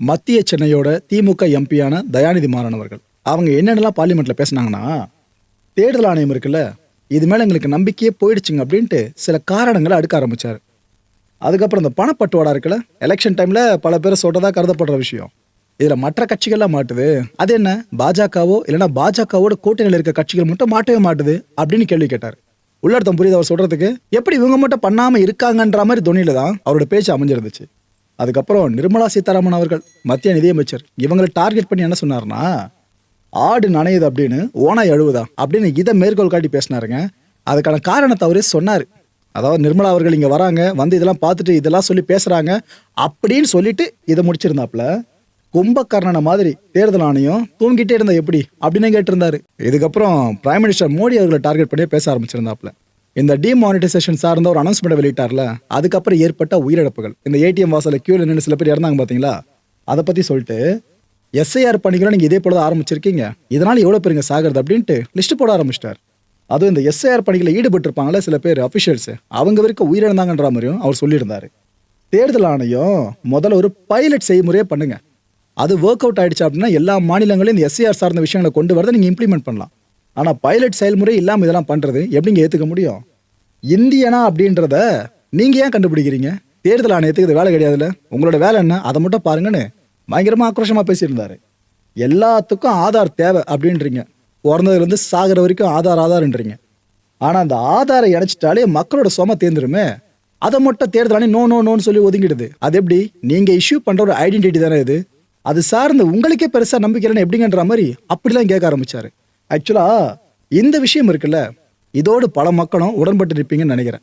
மத்திய சென்னையோட திமுக எம்பியான தயாநிதி மாறன் அவர்கள். அவங்க என்னென்னலாம் பார்லிமெண்ட்ல பேசுனாங்கன்னா தேர்தல் ஆணையம் இருக்குல்ல இது மேலே எங்களுக்கு நம்பிக்கையே போயிடுச்சுங்க அப்படின்ட்டு சில காரணங்களை அடுக்க ஆரம்பித்தார் அதுக்கப்புறம் இந்த பணப்பட்டுவாடா இருக்குல்ல எலெக்ஷன் டைமில் பல பேர் சொல்கிறதா கருதப்படுற விஷயம். இதில் மற்ற கட்சிகள்லாம் மாட்டுது. அது என்ன பாஜகவோ இல்லைனா பாஜகவோட கூட்டணியில் இருக்க கட்சிகள் மட்டும் மாட்டவே மாட்டுது அப்படின்னு கேள்வி கேட்டார். உள்ளர்த்தம் புரியுது அவர் சொல்கிறதுக்கு எப்படி இவங்க மட்டும் பண்ணாமல் இருக்காங்கன்ற மாதிரி துணியில் தான் அவரோட பேச்சு அமைஞ்சிருந்துச்சு. அதுக்கப்புறம் நிர்மலா சீதாராமன் அவர்கள் மத்திய நிதியமைச்சர் இவங்களை டார்கெட் பண்ணி என்ன சொன்னார்னா ஆடு நனையுது அப்படின்னு ஓனாய் அழுவுதா அப்படின்னு இதை மேற்கோள் காட்டி பேசினாருங்க. அதுக்கான காரணத்தை அவரே சொன்னார். அதாவது நிர்மலா அவர்கள் இங்கே வராங்க வந்து இதெல்லாம் பார்த்துட்டு இதெல்லாம் சொல்லி பேசுகிறாங்க அப்படின்னு சொல்லிட்டு இதை முடிச்சிருந்தாப்புல கும்பகர்ணனை மாதிரி தேர்தல் ஆணையம் தூங்கிட்டே இருந்தா எப்படி அப்படின்னு கேட்டிருந்தாரு. இதுக்கப்புறம் பிரைம் மினிஸ்டர் மோடி அவர்களை டார்கெட் பண்ணி பேச ஆரம்பிச்சிருந்தாப்புல. இந்த டிமானிட்டைசேஷன் சார்ந்த ஒரு அனௌன்ஸ்மெண்ட் வெளியிட்டார்ல அதுக்கப்புறம் ஏற்பட்ட உயிரிழப்புகள். இந்த ஏடிஎம் வாசலில் கியூல நின்று சில பேர் இறந்தாங்க பாத்தீங்களா? அதை பத்தி சொல்லிட்டு எஸ்ஐஆர் பணிகளை நீங்க இதே போல தான் ஆரம்பிச்சிருக்கீங்க. இதனால எவ்வளவு பேருங்க சாகிறது அப்படின்ட்டு லிஸ்ட் போட ஆரம்பிச்சிட்டார். அதுவும் இந்த எஸ்ஐஆர் பணிகளை ஈடுபட்டிருப்பாங்களே சில பேர் அஃபிஷியல்ஸ் அவங்க வரைக்கும் உயிரிழந்தாங்கன்ற மாதிரியும் அவர் சொல்லியிருந்தாரு. தேர்தல் ஆணையம் முதல்ல ஒரு பைலட் செய்முறையே பண்ணுங்க. அது ஒர்க் அவுட் ஆயிடுச்சு அப்படின்னா எல்லா மாநிலங்களையும் இந்த எஸ்ஐஆர் சார்ந்த விஷயங்களை கொண்டு வரதை நீங்கள் இம்ப்ளிமெண்ட் பண்ணலாம். ஆனால் பைலட் செயல்முறை இல்லாமல் இதெல்லாம் பண்ணுறது எப்படிங்க ஏற்றுக்க முடியும்? இந்தியனா அப்படின்றத நீங்கள் ஏன் கண்டுபிடிக்கிறீங்க? தேர்தல் ஆணையத்துக்கு இது வேலை கிடையாதுல்ல? உங்களோட வேலை என்ன? அதை மட்டும் பாருங்கன்னு பயங்கரமாக ஆக்ரோஷமாக பேசியிருந்தாரு. எல்லாத்துக்கும் ஆதார் தேவை அப்படின்றீங்க. பிறந்ததுலேருந்து சாகிற வரைக்கும் ஆதார் ஆதார்ன்றீங்க. ஆனால் அந்த ஆதாரை இணைச்சிட்டாலே மக்களோட சும தேர்ந்துருமே. அதை மட்டும் தேர்தல் ஆணையம் நோ நோ நோன்னு சொல்லி ஒதுங்கிடுது. அது எப்படி? நீங்கள் இஷ்யூ பண்ணுற ஒரு ஐடென்டிட்டி தானே இது? அது சார்ந்து உங்களுக்கே பெருசாக நம்பிக்கிறேன்னு எப்படிங்கன்ற மாதிரி அப்படிலாம் கேட்க ஆரம்பிச்சாரு. ஆக்சுவலாக இந்த விஷயம் இருக்குல்ல. இதோடு பல மக்களும் உடன்பட்டு இருப்பீங்கன்னு நினைக்கிறேன்.